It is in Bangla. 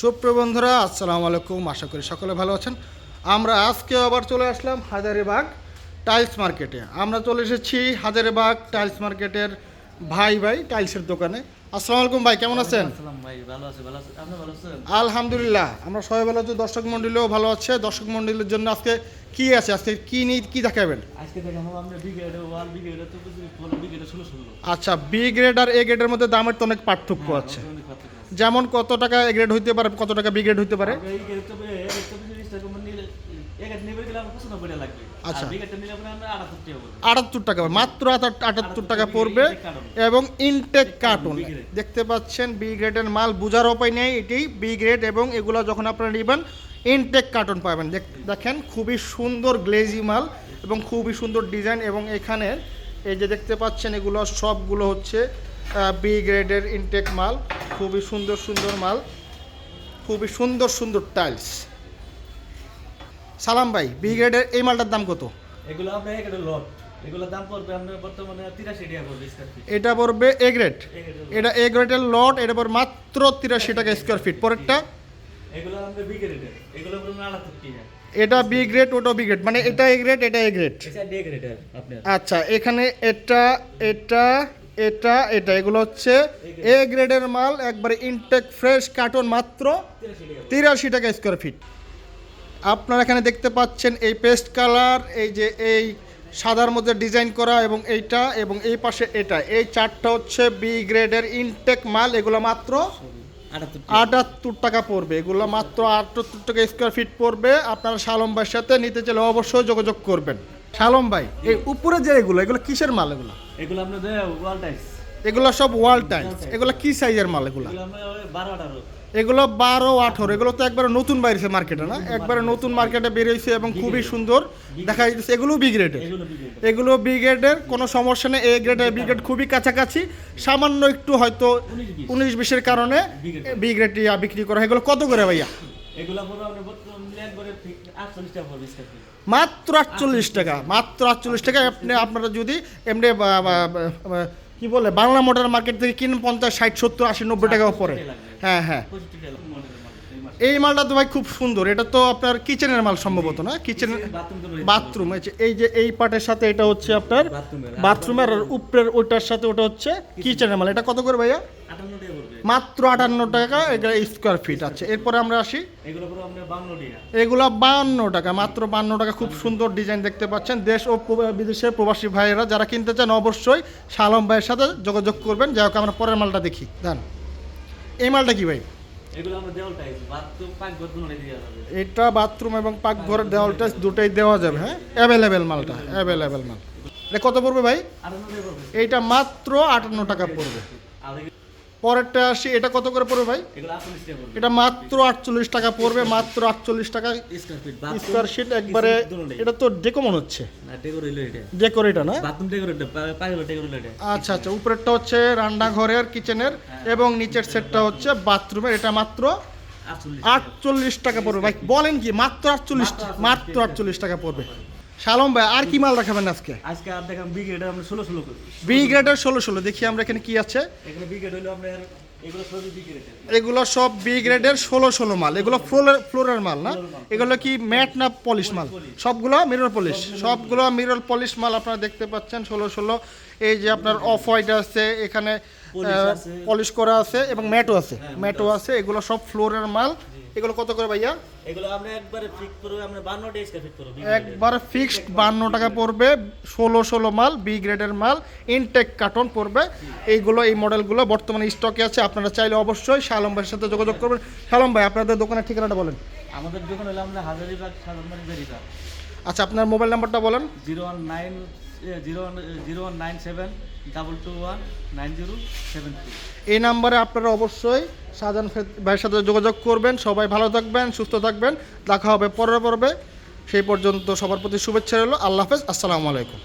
সুপ্রিয় বন্ধুরা আসসালামু আলাইকুম। আশা করি সকলে ভালো আছেন। আমরা আজকে আবার চলে আসলাম হাজারিবাগ টাইলস মার্কেটে। আমরা চলে এসেছি হাজারিবাগ টাইলস মার্কেটের ভাই ভাই টাইলসের দোকানে। আসসালামু আলাইকুম ভাই কেমন আছেন? আলহামদুলিল্লাহ আমরা সবাই ভালো আছি। দর্শক মন্ডলীও ভালো আছে। দর্শক মণ্ডলীর জন্য আজকে কি আছে? আজকে কি নিয়ে কি দেখাবেন? আজকে দেখাবো আমরা বিগেডে ওয়াল বিগেডে তো বুঝি ফলো বিগেডে ষোলো ষোলো আচ্ছা বি গ্রেড আর এ গ্রেডের মধ্যে দামের তো অনেক পার্থক্য আছে। যেমন কত টাকা এ গ্রেড হইতে পারে কত টাকা বি গ্রেড হইতে পারে। আচ্ছা। আটাত্তর টাকা মাত্র আটাত্তর- টাকা পড়বে এবং ইনটেক কার্টুন দেখতে পাচ্ছেন বি গ্রেডের মাল বোঝার উপায় নেই এটি বি গ্রেড এবং এগুলো যখন আপনারা নেবেন ইনটেক কার্টুন পাবেন। দেখ- দেখেন খুবই সুন্দর গ্লেজি মাল এবং খুবই সুন্দর ডিজাইন এবং এখানে এই যে দেখতে পাচ্ছেন এগুলো সবগুলো হচ্ছে বি গ্রেডের ইনটেক মাল খুবই সুন্দর সুন্দর মাল খুবই সুন্দর সুন্দর টাইলস সালাম ভাই বি গ্রেডের এই মালটার দাম কত? এগুলো আপনার এক লট এগুলোর দাম পড়বে আপনার বর্তমানে তিরাশি টাকা পড়বে স্কোয়ার ফিট এটা পড়বে এ গ্রেড এটা এ গ্রেডের লট এটা পড়বে মাত্র তিরাশি টাকা স্কোয়ার ফিট পরেরটা? এগুলো আমরা বিগেডে এগুলো পড়বে আড়াত্তর টাকা। এটা বি গ্রেড ওটা বি গ্রেড মানে এটা এ গ্রেড এটা এ গ্রেড এটা ডে গ্রেডের আপনার। আচ্ছা এখানে এটা এটা এটা এটা, এগুলো হচ্ছে এ গ্রেডের মাল, একবারে ইনটেক ফ্রেশ কার্টন মাত্র তিরাশি টাকা স্কোয়ার ফিট আপনারা এখানে দেখতে পাচ্ছেন এই পেস্ট কালার এই যে এই সাদার মধ্যে ডিজাইন করা এবং এইটা, এবং এই পাশে এটা। এই চারটা হচ্ছে বি গ্রেডের ইনটেক মাল, এগুলো মাত্র আটাত্তর টাকা পড়বে। এগুলো মাত্র আটাত্তর টাকা স্কোয়ার ফিট পড়বে। আপনারা সালম্বার সাথে নিতে চাইলে অবশ্যই যোগাযোগ করবেন। শালম ভাই এই উপরে যে এগুলো এগুলো কিসের মাল এগুলো? এগুলো আপনার ওয়াল টাইস এগুলো সব ওয়াল টাইলস এগুলো কি সাইজের মাল এগুলো? এগুলো বারো আঠারো। এগুলো তো একবারে নতুন বাইরেছে মার্কেটে না? একবারে নতুন মার্কেটে বেরিয়েছে এবং খুবই সুন্দর। দেখা যাচ্ছে এগুলো বি গ্রেডের এগুলো বি গ্রেডের কোনো সমস্যা নেই। এ গ্রেডের বি গ্রেড খুবই কাছাকাছি। সামান্য একটু হয়তো উনিশ বিশের কারণে বি গ্রেড বিক্রি করা। এগুলো কত করে ভাইয়া? এগুলো পুরো মাত্র আটচল্লিশ টাকা মাত্র আটচল্লিশ টাকা। আপনি আপনারা যদি এমনি কি বলে বাংলা মোটর মার্কেট থেকে কিনেন পঞ্চাশ ষাট সত্তর আশি নব্বই টাকা পড়ে হ্যাঁ হ্যাঁ। এই মালটা তো ভাই খুব সুন্দর। এটা তো আপনার কিচেনের মাল সম্ভবত না? Kitchen bathroom. এই যে এই পার্টের সাথে এটা হচ্ছে আপনার বাথরুমের। আর উপরের ওইটার সাথে ওটা হচ্ছে কিচেনের। মাল। এটা কত করে ভাইয়া? মাত্র আটান্ন টাকা এটা স্কোয়ার ফিট আছে। এরপরে আমরা আসি। এগুলো টাকা বান্ন টাকা মাত্র বান্ন টাকা। খুব সুন্দর ডিজাইন দেখতে পাচ্ছেন। দেশ ও বিদেশের প্রবাসী ভাইয়েরা যারা কিনতে চান অবশ্যই শালম ভাইয়ের সাথে যোগাযোগ করবেন। যাই হোক আমরা পরের মালটা দেখি। দেন এই মালটা কি ভাই? এগুলো দেওয়াল এটা বাথরুম এবং পাকঘরের দেওয়ালটা দুটোই দেওয়া যাবে হ্যাঁ? অ্যাভেলেবেল মালটা অ্যাভেলেবেল মাল। এটা কত পড়বে ভাই? এইটা মাত্র আটান্ন টাকা পড়বে। এগুলো- পরেরটা আসি এটা কত করে পড়বে ভাই? এটা মাত্র আটচল্লিশ টাকা পড়বে মাত্র আটচল্লিশ টাকা। স্কোয়ার ফিট একবারে এটা তো ডেকো মনে হচ্ছে। না ডেকোর এটা ডেকোরেটা না? আচ্ছা আচ্ছা উপরেরটা হচ্ছে রান্নাঘরের কিচেনের এবং নিচের সেটটা হচ্ছে বাথরুমের এটা মাত্র আটচল্লিশ টাকা। পড়বে। ভাই বলেন কি মাত্র আটচল্লিশ মাত্র আটচল্লিশ টাকা পড়বে। শালম ভাই আর কি মাল রাখাবেন আজকে? আজকে আর দেখাম বিগেড আমরা ষোলো ষোলো করি। বি গ্রেডের ষোলো ষোলো দেখি আমরা এখানে কি আছে। এখানে বি গ্রেড হলো আমরা এগুলো সব বি গ্রেডের ষোলো ষোলো মাল। এগুলো ফ্লোরের ফ্লোরের মাল না? এগুলো কি ম্যাট না পলিশ মাল? সবগুলো মিরর পলিশ সবগুলো মিরর পলিশ মাল আপনারা দেখতে পাচ্ছেন ষোলো ষোলো। এই যে আপনার অফ হোয়াইট আছে এখানে পলিশ করা আছে এবং ম্যাটও আছে। ম্যাটও আছে এগুলো সব ফ্লোরের মাল। এগুলো কত করে ভাইয়া? এগুলো আমরা একবারে ফিক্স করব আমরা বান্ন ডে স্কোয়ার ফিট করব একবার ফিক্সড বান্ন টাকা পড়বে ষোলো ষোলো মাল বি গ্রেডের মাল ইনটেক কার্টন পড়বে। এইগুলো এই মডেলগুলো বর্তমানে স্টকে আছে আপনারা চাইলে অবশ্যই শালম ভাইয়ের সাথে যোগাযোগ করবেন। শালম ভাই আপনাদের দোকানের ঠিকানাটা বলেন। আমাদের দোকান হলো আমরা হাজারিবাগ সাধারণ বেরিকা আচ্ছা আপনার মোবাইল নাম্বারটা বলেন। Zero one nine zero one nine seven double two one nine zero seven এই নাম্বারে আপনারা অবশ্যই শাহজাহান ভাইয়ের সাথে যোগাযোগ করবেন। সবাই ভালো থাকবেন, সুস্থ থাকবেন। দেখা হবে পরের পর্বে। সেই পর্যন্ত সবার প্রতি শুভেচ্ছা রইল। আল্লাহ হাফেজ। আসসালামু আলাইকুম।